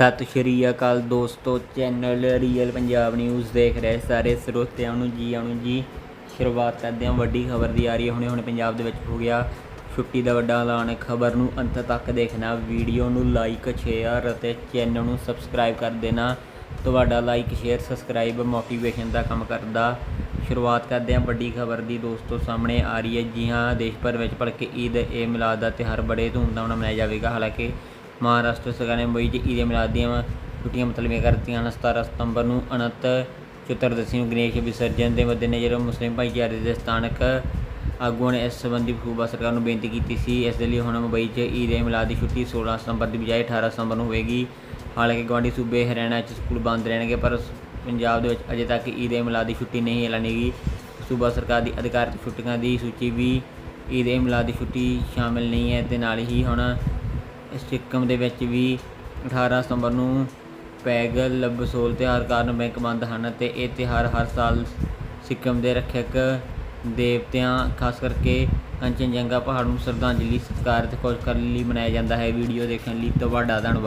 ਸਤਿ ਸ਼੍ਰੀ ਅਕਾਲ ਦੋਸਤੋ, channel real Punjab news ਦੇਖ ਰਹੇ ਸਾਰੇ ਸਰੋਤਿਆਂ ਨੂੰ ਜੀ ਆਣੂ ਜੀ। ਸ਼ੁਰੂਆਤ ਕਰਦੇ ਹਾਂ, ਵੱਡੀ ਖਬਰ ਦੀ ਆ ਰਹੀ ਹੈ। ਹੁਣੇ ਹੁਣੇ ਪੰਜਾਬ ਦੇ ਵਿੱਚ ਹੋ ਗਿਆ ਛੁੱਟੀ ਦਾ ਵੱਡਾ ਐਲਾਨ। ਖਬਰ ਨੂੰ ਅੰਤ ਤੱਕ ਦੇਖਣਾ, ਵੀਡੀਓ ਨੂੰ ਲਾਈਕ ਸ਼ੇਅਰ ਅਤੇ ਚੈਨਲ ਨੂੰ ਸਬਸਕ੍ਰਾਈਬ ਕਰ ਦੇਣਾ। ਤੁਹਾਡਾ ਲਾਈਕ ਸ਼ੇਅਰ ਸਬਸਕ੍ਰਾਈਬ ਮੋਟੀਵੇਸ਼ਨ ਦਾ ਕੰਮ ਕਰਦਾ। ਸ਼ੁਰੂਆਤ ਕਰਦੇ ਹਾਂ, ਵੱਡੀ ਖਬਰ ਦੀ ਦੋਸਤੋ, ਸਾਹਮਣੇ ਆ ਰਹੀ ਹੈ। ਜੀ ਹਾਂ, ਦੇਸ਼ ਭਰ ਵਿੱਚ ਭਲਕੇ ਈਦ, ਏ ਮਿਲਾਦ ਦਾ ਤਿਉਹਾਰ ਬੜੇ ਧੂਮਧਾਮ ਨਾਲ ਮਨਾਇਆ ਜਾਵੇਗਾ। ਹਾਲਾਂਕਿ ਮਹਾਰਾਸ਼ਟਰ ਸਰਕਾਰ ਨੇ ਮੁੰਬਈ 'ਚ ਈਦ ਮਿਲਾਦ ਦੀਆਂ ਛੁੱਟੀਆਂ ਮੁਤਲਵੀਆਂ ਕਰਤੀਆਂ ਹਨ। 17 ਸਤੰਬਰ ਨੂੰ ਅਨੰਤ ਚਤੁਰਦਸ਼ੀ ਨੂੰ ਗਣੇਸ਼ ਵਿਸਰਜਨ ਦੇ ਮੱਦੇਨਜ਼ਰ ਮੁਸਲਿਮ ਭਾਈਚਾਰੇ ਦੇ ਸਥਾਨਕ ਆਗੂਆਂ ਨੇ ਇਸ ਸੰਬੰਧੀ ਸੂਬਾ ਸਰਕਾਰ ਨੂੰ ਬੇਨਤੀ ਕੀਤੀ ਸੀ। ਇਸ ਦੇ ਲਈ ਹੁਣ ਮੁੰਬਈ 'ਚ ਈਦ ਏ ਮਿਲਾਦ ਦੀ ਛੁੱਟੀ 16 ਸਤੰਬਰ ਦੀ ਬਜਾਏ 18 ਸਤੰਬਰ ਨੂੰ ਹੋਵੇਗੀ। ਹਾਲਾਂਕਿ ਗਵਾਂਢੀ ਸੂਬੇ ਹਰਿਆਣਾ 'ਚ ਸਕੂਲ ਬੰਦ ਰਹਿਣਗੇ, ਪਰ ਪੰਜਾਬ ਦੇ ਵਿੱਚ ਅਜੇ ਤੱਕ ਈਦ ਏ ਮਿਲਾਦ ਦੀ ਛੁੱਟੀ ਨਹੀਂ ਐਲਾਨੀ ਗਈ ਸੂਬਾ ਸਰਕਾਰ ਦੀ ਅਧਿਕਾਰਤ ਛੁੱਟੀਆਂ ਦੀ ਸੂਚੀ ਵੀ ਈਦ ਮਿਲਾਦ ਦੀ ਛੁੱਟੀ ਸ਼ਾਮਿਲ ਨਹੀਂ ਹੈ। ਤੇ ਨਾਲ ਹੀ ਹੁਣ ਸਿੱਕਮ ਦੇ ਵਿੱਚ ਵੀ 18 ਸਤੰਬਰ ਨੂੰ ਪੈਗਲ ਬਸੋਲ ਤਿਉਹਾਰ ਕਾਰਨ ਬੈਂਕ ਬੰਦ ਹਨ ਅਤੇ ਇਹ ਤਿਉਹਾਰ ਹਰ ਸਾਲ ਸਿੱਕਮ ਦੇ ਰੱਖਿਅਕ ਦੇਵਤਿਆਂ, ਖਾਸ ਕਰਕੇ ਕੰਚਨਜੰਗਾ ਪਹਾੜ ਨੂੰ ਸ਼ਰਧਾਂਜਲੀ, ਸਤਿਕਾਰ ਅਤੇ ਖੁਸ਼ ਕਰਨ ਲਈ ਮਨਾਇਆ ਜਾਂਦਾ ਹੈ। ਵੀਡੀਓ ਦੇਖਣ ਲਈ ਤੁਹਾਡਾ ਧੰਨਵਾਦ।